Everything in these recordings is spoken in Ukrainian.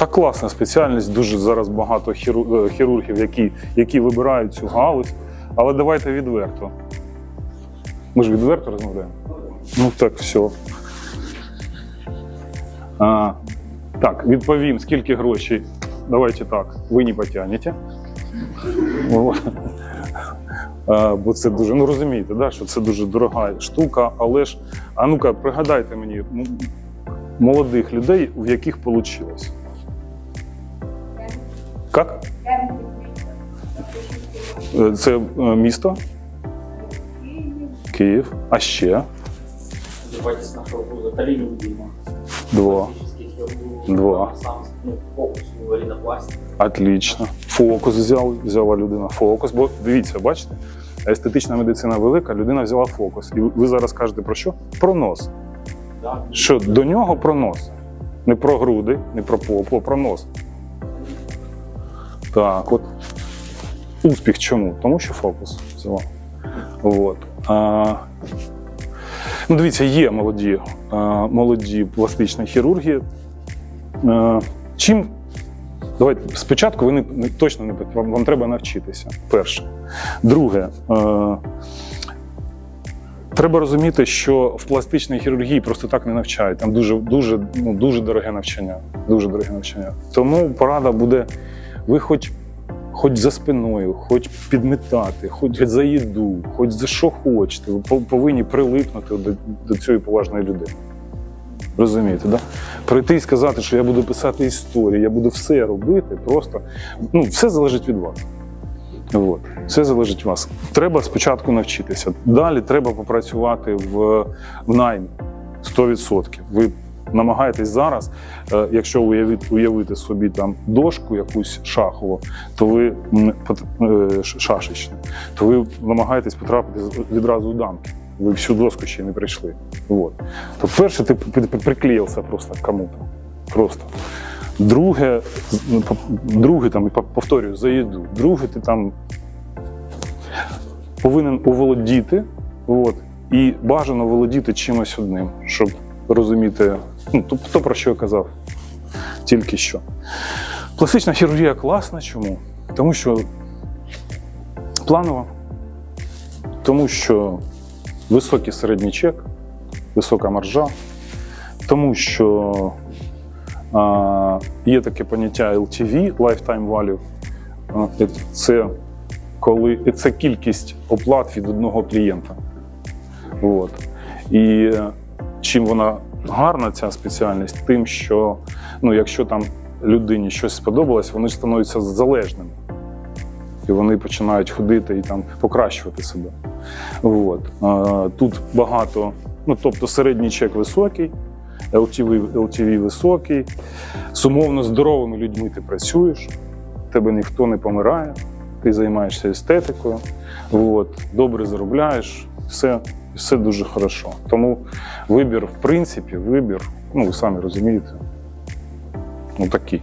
Та класна спеціальність, дуже зараз багато е, хірургів, які, які вибирають цю галузь. Але давайте відверто. Ми ж відверто розмовляємо. Ну так, все. А, так, відповім, скільки грошей. Давайте так, ви не потягнете. Бо це дуже, ну розумієте, да, що це дуже дорога штука, але ж, а ну-ка, пригадайте мені молодих людей, в яких вийшло. Як? Е, Це е, місто? Київ. А ще Давайте с нашего вуза Талину Дима. два. Два. Сам, ну, фокус у рінопластики. Отлично. Фокус взяв, взяла людина фокус. Бо дивіться, бачите, естетична медицина велика, людина взяла фокус. І ви зараз кажете про що? Про нос. Що до нього про нос. Не про груди, не про попу, а про нос. Так, от. Успіх чому? Тому що фокус взяла. От. А, ну, дивіться, є молоді, а, молоді пластичні хірурги. А, чим Давайте спочатку ви не, точно не вам, вам треба навчитися. Перше. Друге, е, треба розуміти, що в пластичній хірургії просто так не навчають. Там дуже, дуже, ну, дуже дороге навчання. Дуже дороге навчання. Тому порада буде: ви хоч, хоч за спиною, хоч підметати, хоч за їду, хоч за що хочете, ви повинні прилипнути до, до цієї поважної людини. Розумієте, да? Прийти і сказати, що я буду писати історії, я буду все робити, просто ну, все залежить від вас. От. Все залежить від вас. Треба спочатку навчитися. Далі треба попрацювати в, в наймі 100%. Ви намагаєтесь зараз, е, якщо уявити, собі там дошку якусь шахову, то ви е, шашечну, то ви намагаєтесь потрапити відразу у дамки. Ви всю доску ще не прийшли. Вот. То перше, ти при- при- приклеївся просто кому-то. Просто. Друге, ну, друге там, повторюю, за їду. Друге, ти там повинен оволодіти, от, і бажано володіти чимось одним, щоб розуміти, ну, то, про що я казав тільки що. Пластична хірургія класна. Чому? Тому що планова, тому що високий середній чек, висока маржа, тому що а, є таке поняття LTV, Lifetime Value. Це коли це кількість оплат від одного клієнта. От. І е, чим вона гарна, ця спеціальність, тим, що ну, якщо там людині щось сподобалось, вони становляться залежними. І вони починають ходити і там покращувати себе. От. Тут багато, ну тобто середній чек високий, LTV, LTV високий, з умовно здоровими людьми ти працюєш, тебе ніхто не помирає, ти займаєшся естетикою, от, добре заробляєш, все, все дуже хорошо. Тому вибір, в принципі, вибір, ну ви самі розумієте, ну такий.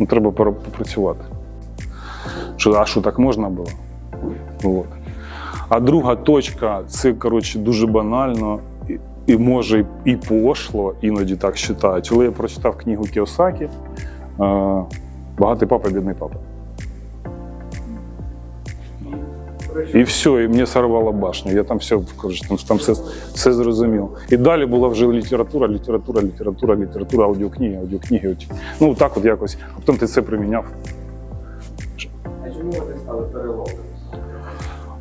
Ну, треба попрацювати. Що, а що так можна було? От. А друга точка це коротше дуже банально і, і може і пошло, іноді так вважають. Але я прочитав книгу Кіосакі е, Багатий папа, бідний папа. І все, і мені сорвало башню. Я там все коротше, там, там все, все зрозумів. І далі була вже література, література, література, література, аудіокниги, аудіокниги. Ну так от якось. А потім ти це приміняв. А чому ви не стали переломом?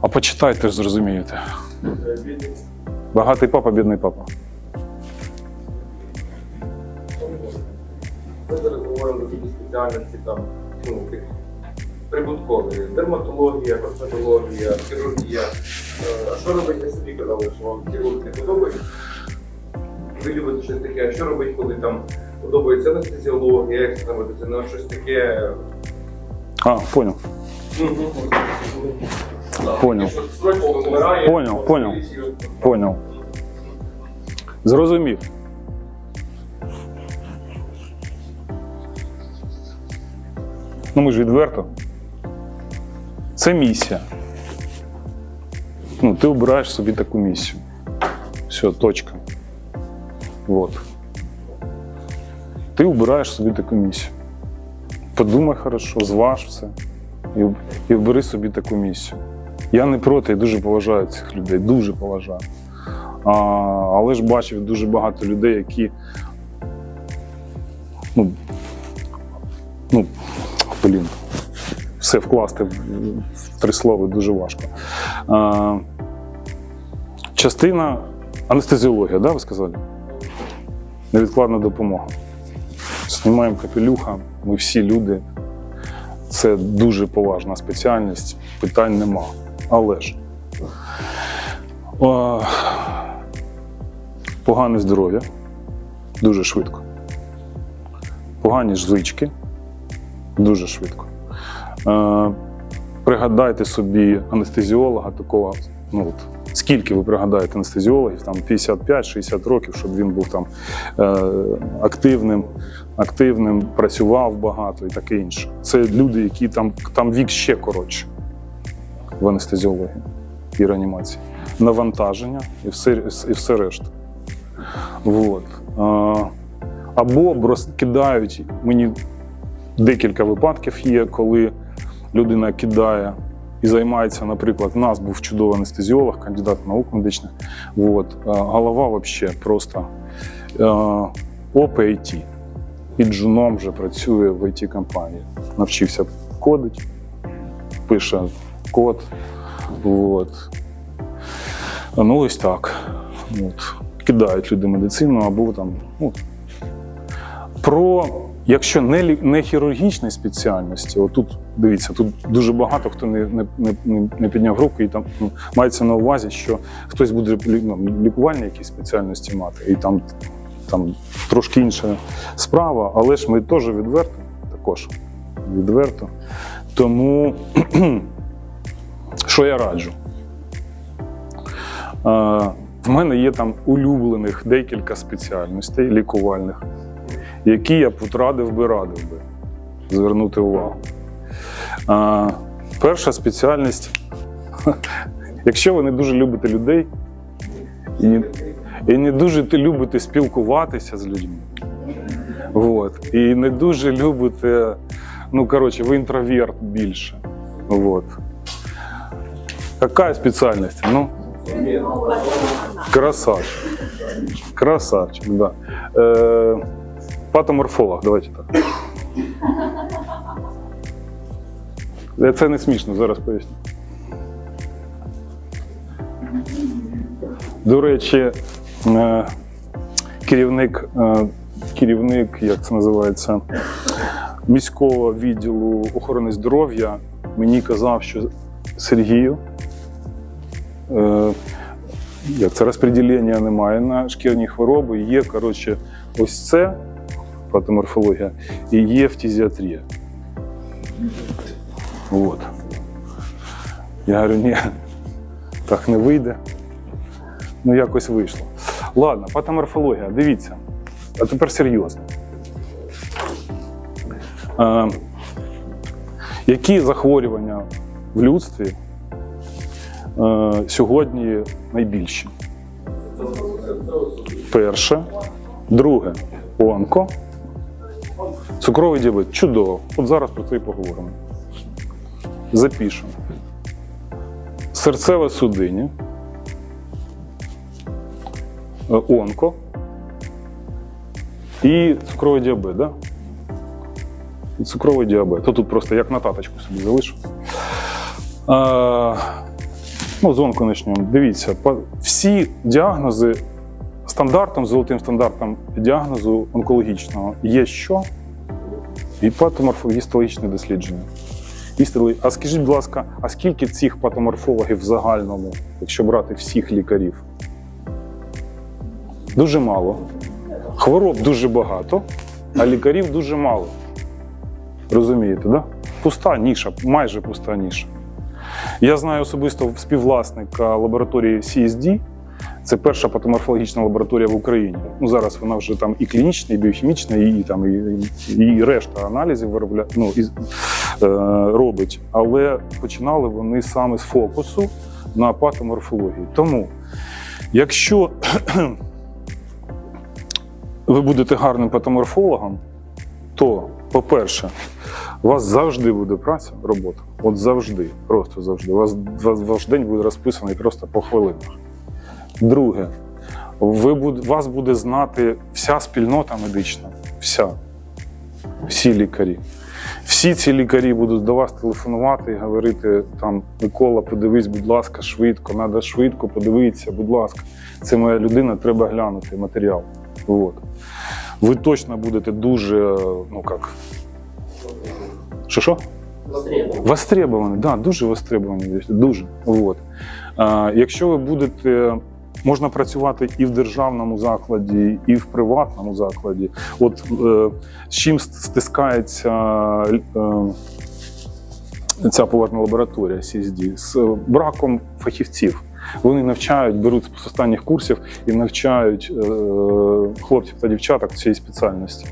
А почитайте ж зрозумієте. Багатий папа, бідний папа. Ми зараз говоримо такі спеціальності там, ну, прибуткові. Дерматологія, косметологія, хірургія. Е, А що робить, ви собі казали, що вам хірург не подобається? Ви любите щось таке, а що робить, коли там подобається анестезіологія, екстрена медицина, щось таке. А, понял. Понял. Що срочно вмирає. Понял, понял. Понял. Зрозумів. Ну, ми ж відверто. Це місія. Ну, ти обираєш собі таку місію. Все, точка. Вот. Ти обираєш собі таку місію. подумай хорошо, зваж все і, і обери собі таку місію. Я не проти, я дуже поважаю цих людей, дуже поважаю. А, але ж бачив дуже багато людей, які. Ну, ну блін, все вкласти в, три слова дуже важко. А, частина анестезіологія, да, ви сказали? Невідкладна допомога. Знімаємо капелюха, ми всі люди. Це дуже поважна спеціальність, питань нема. Але ж а, погане здоров'я дуже швидко. Погані звички дуже швидко. Е, пригадайте собі анестезіолога такого. Ну, от, скільки ви пригадаєте анестезіологів, там 55-60 років, щоб він був там е, активним, активним, працював багато і таке інше. Це люди, які там, там вік ще коротше в анестезіології і реанімації. Навантаження і все, і все решта. Вот. Е, або розкидають мені декілька випадків є, коли людина кидає і займається, наприклад, в нас був чудовий анестезіолог, кандидат наук медичних. От, е, голова взагалі просто е, І джуном вже працює в it компанії Навчився кодити, пише код. От. Ну, ось так. От. Кидають люди медицину або там. Ну, про якщо не, не хірургічні спеціальності, отут дивіться, тут дуже багато хто не, не, не- не підняв руку, і там ну, мається на увазі, що хтось буде ну, лікувальні якісь спеціальності мати, і там, там трошки інша справа, але ж ми теж відверто, також відверто. Тому що я раджу? Е, в мене є там улюблених декілька спеціальностей лікувальних, які я б радив би радив би звернути увагу. Е, перша спеціальність, якщо ви не дуже любите людей і, і не дуже любите спілкуватися з людьми, от, і не дуже любите, ну коротше, ви інтроверт більше. Вот. Какая специальность? Ну, красавчик. Красавчик, да. Э, патоморфолог, давайте так. Це не смішно, зараз поясню. До речі, е, керівник, е, керівник, як це називається, міського відділу охорони здоров'я мені казав, що Сергію, е, як це розподілення немає на шкірні хвороби, є, коротше, ось це патоморфологія і є фтизіатрія. От. Я говорю, ні, так не вийде. Ну, якось вийшло. Ладно, патоморфологія, дивіться. А тепер серйозно. Е, які захворювання в людстві е, сьогодні найбільші? Перше, друге онко, цукровий діабет. Чудово. От зараз про це і поговоримо. Запишемо. Серцеве судині, е, онко і цукровий діабет, да? І цукровий діабет. То тут просто як нотаточку собі залишу. А, ну, з онко почнемо. Дивіться, всі діагнози стандартом, золотим стандартом діагнозу онкологічного є що? Гіпатоморфогістологічне дослідження. Істили- А скажіть, будь ласка, а скільки цих патоморфологів в загальному, якщо брати всіх лікарів? Дуже мало. Хвороб дуже багато, а лікарів дуже мало. Розумієте, да? Пуста ніша, майже пуста ніша. Я знаю особисто співвласника лабораторії CSD. Це перша патоморфологічна лабораторія в Україні. Ну зараз вона вже там і клінічна, і біохімічна, і, там і, і, решта аналізів виробля... ну, і, е, робить. Але починали вони саме з фокусу на патоморфології. Тому, якщо ви будете гарним патоморфологом, то, по-перше, У вас завжди буде праця, робота. От завжди, просто завжди. У вас ваш день буде розписаний просто по хвилинах. Друге, ви буд, вас буде знати вся спільнота медична, вся, всі лікарі. Всі ці лікарі будуть до вас телефонувати і говорити: там Микола, подивись, будь ласка, швидко, треба швидко, подивитися, будь ласка. Це моя людина, треба глянути матеріал. От. Ви точно будете дуже, ну як. Що що? Востребовані, да, дуже востребовані, дуже. От. А, якщо ви будете, можна працювати і в державному закладі, і в приватному закладі. От е, з чим стискається е, ця поварна лабораторія CSD? З браком фахівців. Вони навчають, беруть з останніх курсів і навчають е, хлопців та дівчаток цієї спеціальності.